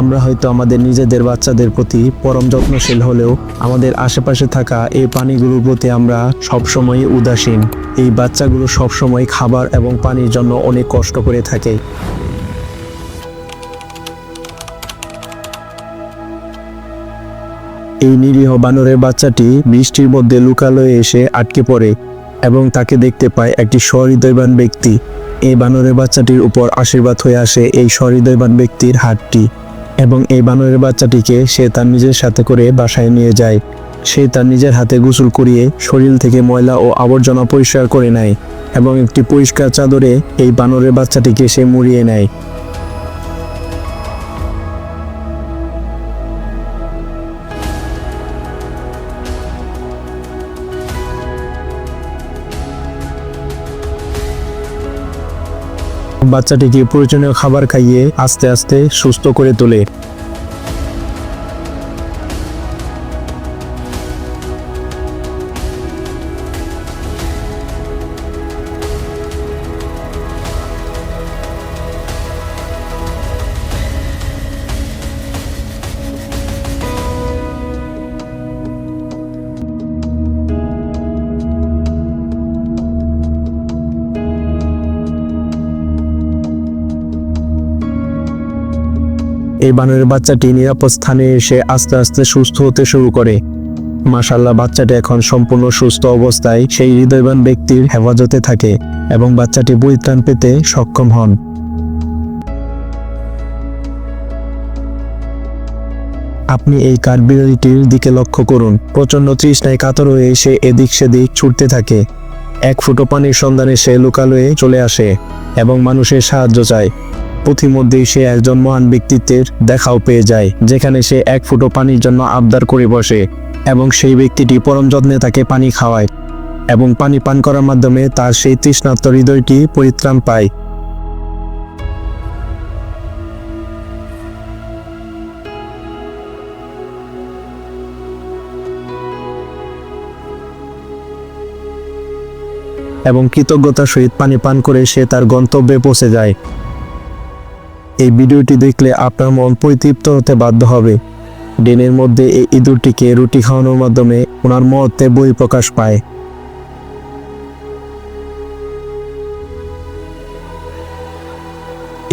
আমরা হয়তো আমাদের নিজেদের বাচ্চাদের প্রতি পরম যত্নশীল হলেও আমাদের আশেপাশে থাকা এই প্রাণীগুলোর প্রতি আমরা সবসময় উদাসীন। এই বাচ্চাগুলো সবসময় খাবার এবং পানির জন্য অনেক কষ্ট করে থাকে। এই নিরীহ বানরের বাচ্চাটি বৃষ্টির মধ্যে লুকালয়ে এসে আটকে পড়ে এবং তাকে দেখতে পায় একটি সহৃদয়বান ব্যক্তি। এই বানরের বাচ্চাটির উপর আশীর্বাদ হয়ে আসে এই সহৃদয়বান ব্যক্তির হাতটি। এবং এই বানরের বাচ্চাটিকে সে তার নিজের সাথে করে বাসায় নিয়ে যায়। সে তার নিজের হাতে গোসল করিয়ে শরীর থেকে ময়লা ও আবর্জনা পরিষ্কার করে নেয় এবং একটি পরিষ্কার চাদরে এই বানরের বাচ্চাটিকে সে মুড়িয়ে নেয়। বাচ্চাটিকে প্রয়োজনীয় খাবার খাইয়ে আস্তে আস্তে সুস্থ করে তোলে। এই বানরের বাচ্চাটি নিরাপদ স্থানে এসে আস্তে আস্তে সুস্থ হতে শুরু করে। মাশাল্লাহ বাচ্চাটি এখন সম্পূর্ণ সুস্থ অবস্থায় সেই হৃদয়বান ব্যক্তির হেফাজতে থাকে এবং বাচ্চাটি পরিত্রাণ পেতে সক্ষম হন। আপনি এই কাঠবিড়ালিটির দিকে লক্ষ্য করুন। প্রচণ্ড তৃষ্ণায় কাতর হয়ে সে এদিক সেদিক ছুটতে থাকে। এক ফুটো পানির সন্ধানে সে লোকালয়ে চলে আসে এবং মানুষের সাহায্য চায়। পথিমধ্যেই সে একজন মহান ব্যক্তিত্বের দেখাও পেয়ে যায়, যেখানে সে এক ফুটো পানির জন্য আবদার করে বসে এবং সেই ব্যক্তিটি পরম যত্নে তাকে পানি খাওয়ায় এবং পানি পান করার মাধ্যমে তার সেই তৃষ্ণার্ত হৃদয়টি পরিত্রাণ পায়। এবং কৃতজ্ঞতার সহিত পানি পান করে সে তার গন্তব্যে পৌঁছে যায়। এই ভিডিওটি দেখলে আপনার মন পরিতৃপ্ত হতে বাধ্য হবে। ডেনের মধ্যে এই ইঁদুরটিকে রুটি খাওয়ানোর মাধ্যমে ওনার মতে বই প্রকাশ পায়।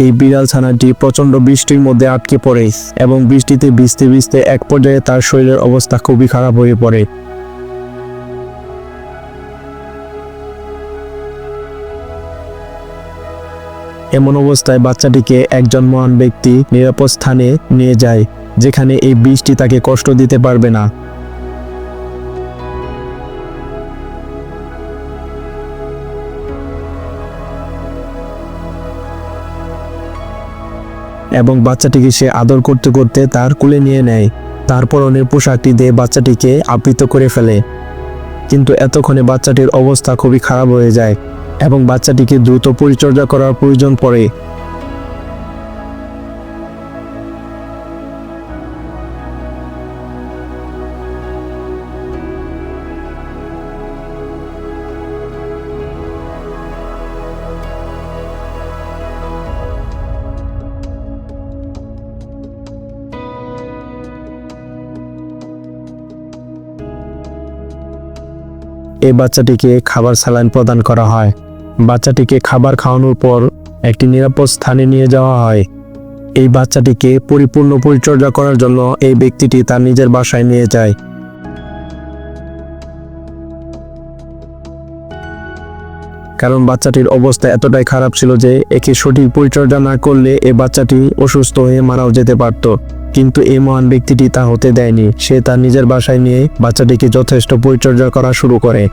এই বিড়াল ছানাটি প্রচণ্ড বৃষ্টির মধ্যে আটকে পড়ে এবং বৃষ্টিতে ভিজতে ভিজতে এক পর্যায়ে তার শরীরের অবস্থা খুবই খারাপ হয়ে পড়ে। এমন অবস্থায় বাচ্চাটিকে একজন মহান ব্যক্তি নিরাপদ স্থানে নিয়ে যায়, যেখানে এই বৃষ্টি তাকে কষ্ট দিতে পারবে না। এবং বাচ্চাটিকে সে আদর করতে করতে তার কুলে নিয়ে নেয়। তারপর অনেক পোশাকটি দিয়ে বাচ্চাটিকে আবৃত করে ফেলে। কিন্তু এতক্ষণে বাচ্চাটির অবস্থা খুবই খারাপ হয়ে যায়। এবং বাচ্চাটিকে দ্রুত পরিচর্যা করার প্রয়োজন পড়ে। এই বাচ্চাটিকে খাবার স্যালাইন প্রদান করা হয়। বাচ্চাটিকে খাবার খাওয়ানোর পর একটি নিরাপদ স্থানে নিয়ে যাওয়া হয়। এই বাচ্চাটিকে পরিপূর্ণ পরিচর্যা করার জন্য এই ব্যক্তিটি তার নিজের বাসায় নিয়ে যায়। কারণ বাচ্চাটির অবস্থা এতটাই খারাপ ছিল যে একে সঠিক পরিচর্যা না করলে এ বাচ্চাটি অসুস্থ হয়ে মারাও যেতে পারত। কিন্তু এই মহান ব্যক্তিটি তা হতে দেয়নি। সে তার নিজের বাসায় নিয়ে বাচ্চাটিকে যথেষ্ট পরিচর্যা করা শুরু করে।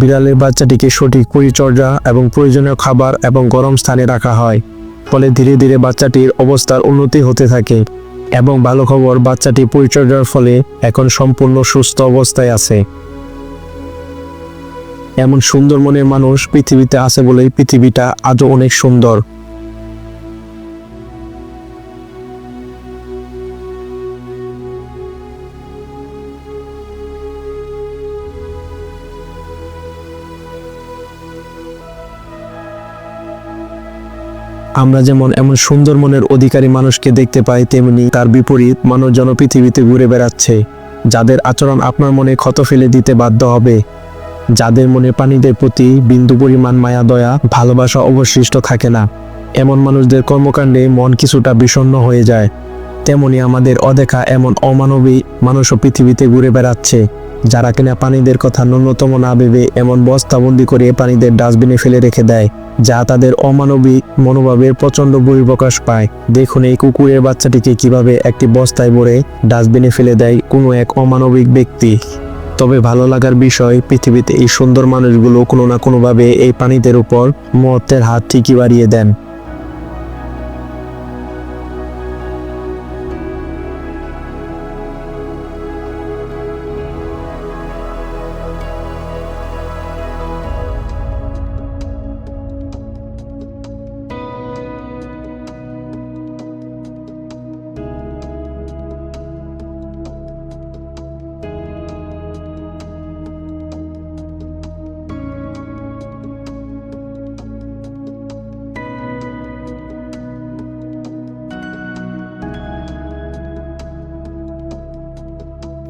বিড়ালের বাচ্চাটিকে সঠিক পরিচর্যা এবং প্রয়োজনীয় খাবার এবং গরম স্থানে রাখা হয়। ফলে ধীরে ধীরে বাচ্চাটির অবস্থার উন্নতি হতে থাকে এবং ভালো খবর বাচ্চাটি পরিচর্যার ফলে এখন সম্পূর্ণ সুস্থ অবস্থায় আছে। এমন সুন্দর মনের মানুষ পৃথিবীতে আছে বলেই পৃথিবীটা আজও অনেক সুন্দর। আমরা যেমন এমন সুন্দর মনের অধিকারী মানুষকে দেখতে পাই, তেমনি তার বিপরীত মানুষজন পৃথিবীতে ঘুরে বেড়াচ্ছে। যাদের আচরণ আপনার মনে ক্ষত ফেলে দিতে বাধ্য হবে। যাদের মনে প্রাণীদের প্রতি বিন্দু পরিমাণ মায়া, দয়া, ভালোবাসা অবশিষ্ট থাকে না। এমন মানুষদের কর্মকাণ্ডে মন কিছুটা বিষণ্ণ হয়ে যায়। তেমনি আমাদের অদেখা এমন অমানবিক মানুষও পৃথিবীতে ঘুরে বেড়াচ্ছে। যারা কিনা প্রাণীদের কথা ন্যূনতম না ভেবে এমন বস্তাবন্দি করে প্রাণীদের ডাস্টবিনে ফেলে রেখে দেয়। যা তাদের অমানবিক মনোভাবের প্রচণ্ড বহির্প্রকাশ পায়। দেখুন এই কুকুরের বাচ্চাটিকে কীভাবে একটি বস্তায় ভরে ডাস্টবিনে ফেলে দেয় কোনো এক অমানবিক ব্যক্তি। তবে ভালো লাগার বিষয়, পৃথিবীতে এই সুন্দর মানুষগুলো কোনো না কোনোভাবে এই প্রাণীদের উপর মহত্বের হাত ঠিকই বাড়িয়ে দেন।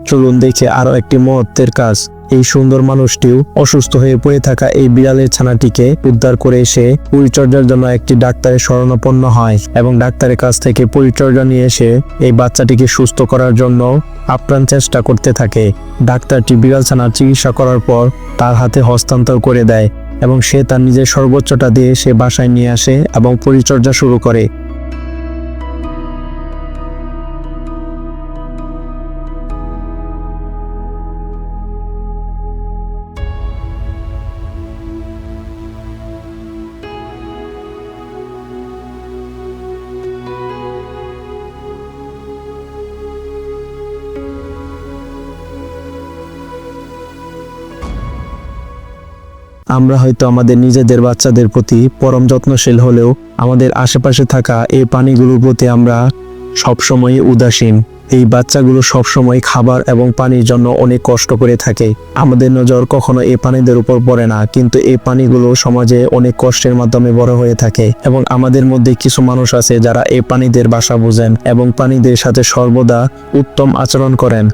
চলুন দেখে আরও একটি মহত্বের কাজ। এই সুন্দর মানুষটিও অসুস্থ হয়ে পড়ে থাকা এই বিড়ালের ছানাটিকে উদ্ধার করে এসে পরিচর্যার জন্য একটি ডাক্তারের শরণাপন্ন হয় এবং ডাক্তারের কাছ থেকে পরিচর্যা নিয়ে এসে এই বাচ্চাটিকে সুস্থ করার জন্য আপ্রাণ চেষ্টা করতে থাকে। ডাক্তারটি বিড়াল ছানার চিকিৎসা করার পর তার হাতে হস্তান্তর করে দেয় এবং সে তার নিজের সর্বোচ্চটা দিয়ে সে বাসায় নিয়ে আসে এবং পরিচর্যা শুরু করে। আমরা হয়তো আমাদের নিজেদের বাচ্চাদের প্রতি পরম যত্নশীল হলেও আমাদের আশেপাশে থাকা এই প্রাণীগুলোর প্রতি আমরা সবসময় উদাসীন। এই বাচ্চাগুলো সবসময় খাবার এবং পানির জন্য অনেক কষ্ট করে থাকে। আমাদের নজর কখনো এই প্রাণীদের উপর পড়ে না, কিন্তু এই প্রাণীগুলো সমাজে অনেক কষ্টের মাধ্যমে বড় হয়ে থাকে এবং আমাদের মধ্যে কিছু মানুষ আছে যারা এই প্রাণীদের বাসা বোঝেন এবং প্রাণীদের সাথে সর্বদা উত্তম আচরণ করেন।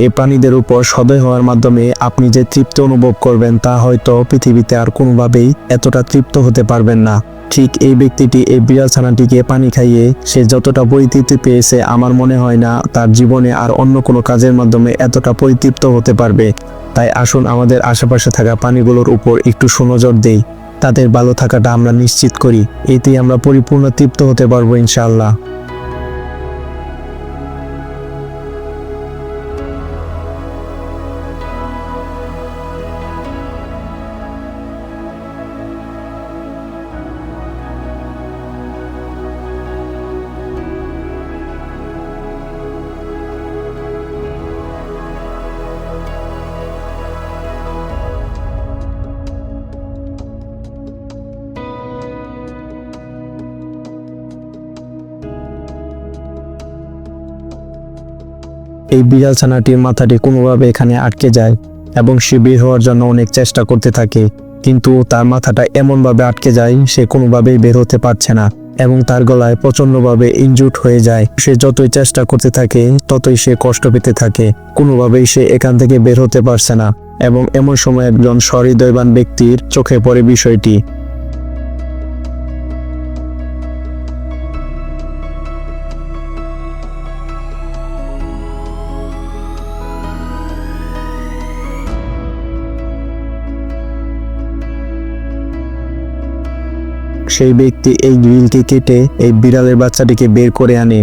এই প্রাণীদের উপর সদয় হওয়ার মাধ্যমে আপনি যে তৃপ্ত অনুভব করবেন তা হয়তো পৃথিবীতে আর কোনোভাবেই এতটা তৃপ্ত হতে পারবেন না। ঠিক এই ব্যক্তিটি এই বিড়াল ছানাটিকে পানি খাইয়ে সে যতটা পরিতৃপ্তি পেয়েছে আমার মনে হয় না তার জীবনে আর অন্য কোনো কাজের মাধ্যমে এতটা পরিতৃপ্ত হতে পারবে। তাই আসুন আমাদের আশেপাশে থাকা পানিগুলোর উপর একটু সুনজর দেই। তাদের ভালো থাকাটা আমরা নিশ্চিত করি। এতেই আমরা পরিপূর্ণ তৃপ্ত হতে পারব ইনশাআল্লাহ। এই বিড়াল ছানাটির মাথাটি কোনোভাবে এখানে আটকে যায় এবং সে বের হওয়ার জন্য অনেক চেষ্টা করতে থাকে। কিন্তু তার মাথাটা এমনভাবে আটকে যায়, সে কোনোভাবেই বের হতে পারছে না এবং তার গলায় প্রচন্ডভাবে ইনজুট হয়ে যায়। সে যতই চেষ্টা করতে থাকে, ততই সে কষ্ট পেতে থাকে। কোনোভাবেই সে এখান থেকে বের হতে পারছে না এবং এমন সময় একজন সহৃদয়বান ব্যক্তির চোখে পড়ে বিষয়টি। সেই ব্যক্তি এই গ্রিলটি কেটে এই বিড়ালের বাচ্চাটিকে বের করে আনে।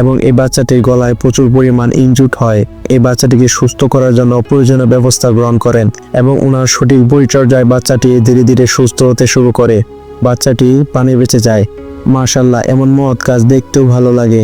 এবং এই বাচ্চাটির গলায় প্রচুর পরিমাণ ইনজুট হয়। এই বাচ্চাটিকে সুস্থ করার জন্য প্রয়োজনীয় ব্যবস্থা গ্রহণ করেন এবং ওনার সঠিক পরিচর্যায় বাচ্চাটি ধীরে ধীরে সুস্থ হতে শুরু করে। বাচ্চাটি পানি বেঁচে যায়। মার্শাল্লাহ এমন মহৎ কাজ দেখতেও ভালো লাগে।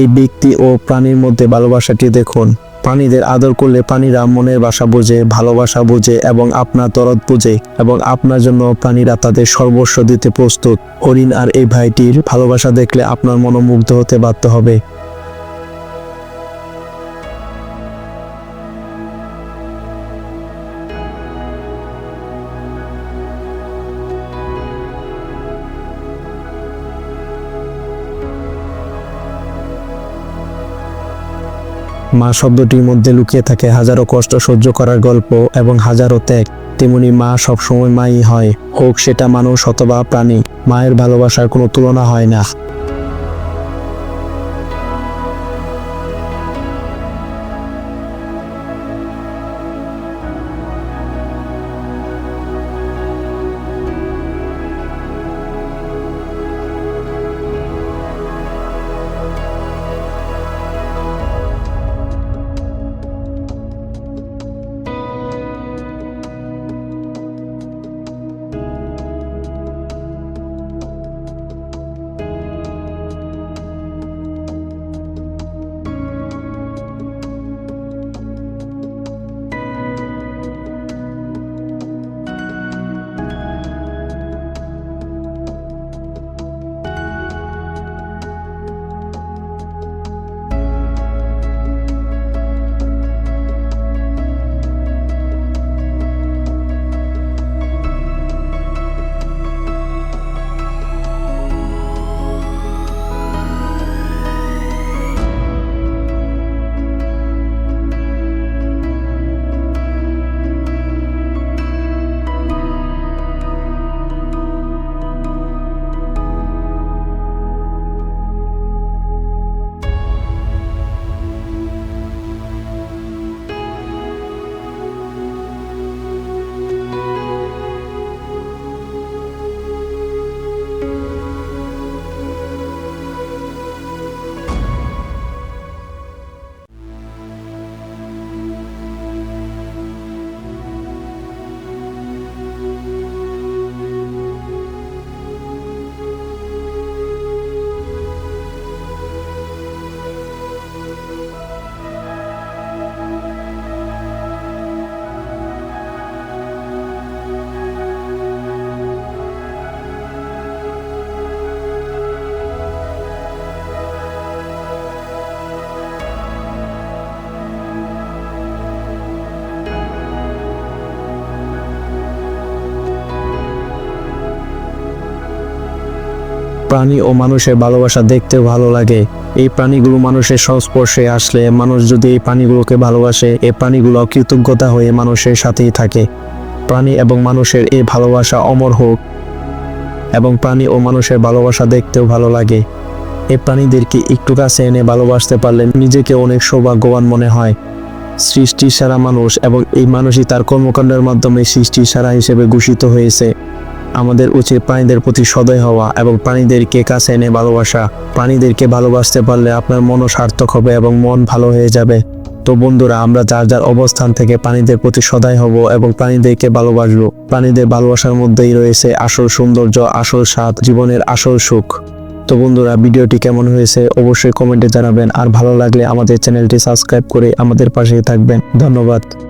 এই ব্যক্তি ও প্রাণীর মধ্যে ভালোবাসাটি দেখুন। প্রাণীদের আদর করলে প্রাণীরা মনের বাসা বোঝে, ভালোবাসা বোঝে এবং আপনার দরদ বোঝে এবং আপনার জন্য প্রাণীরা তাদের সর্বস্ব দিতে প্রস্তুত। হরিণ আর এই ভাইটির ভালোবাসা দেখলে আপনার মনোমুগ্ধ হতে বাধ্য হবে। মা শব্দটির মধ্যে লুকিয়ে থাকে হাজারো কষ্ট সহ্য করার গল্প এবং হাজারো ত্যাগ। তেমনি মা সবসময় মাই হয়, হোক সেটা মানুষ অথবা প্রাণী, মায়ের ভালোবাসার কোনো তুলনা হয় না। প্রাণী ও মানুষের ভালোবাসা দেখতেও ভালো লাগে। এই প্রাণীগুলো মানুষের সংস্পর্শে আসলে মানুষ যদি এই প্রাণীগুলোকে ভালোবাসে এই প্রাণীগুলো কৃতজ্ঞতা হয়ে মানুষের সাথেই থাকে। প্রাণী এবং মানুষের এই ভালোবাসা অমর হোক এবং প্রাণী ও মানুষের ভালোবাসা দেখতেও ভালো লাগে। এই প্রাণীদেরকে একটু কাছে এনে ভালোবাসতে পারলে নিজেকে অনেক সৌভাগ্যবান মনে হয়। সৃষ্টি সারা মানুষ এবং এই মানুষই তার কর্মকাণ্ডের মাধ্যমে সৃষ্টি সারা হিসেবে ঘোষিত হয়েছে। আমাদের উচিত প্রাণীদের প্রতি সদয় হওয়া এবং প্রাণীদেরকে কাছে এনে ভালোবাসা। প্রাণীদেরকে ভালোবাসতে পারলে আপনার মনও সার্থক হবে এবং মন ভালো হয়ে যাবে। তো বন্ধুরা, আমরা যার যার অবস্থান থেকে প্রাণীদের প্রতি সদয় হব এবং প্রাণীদেরকে ভালোবাসবো। প্রাণীদের ভালোবাসার মধ্যেই রয়েছে আসল সৌন্দর্য, আসল স্বাদ, জীবনের আসল সুখ। তো বন্ধুরা, ভিডিওটি কেমন হয়েছে অবশ্যই কমেন্টে জানাবেন। আর ভালো লাগলে আমাদের চ্যানেলটি সাবস্ক্রাইব করে আমাদের পাশে থাকবেন। ধন্যবাদ।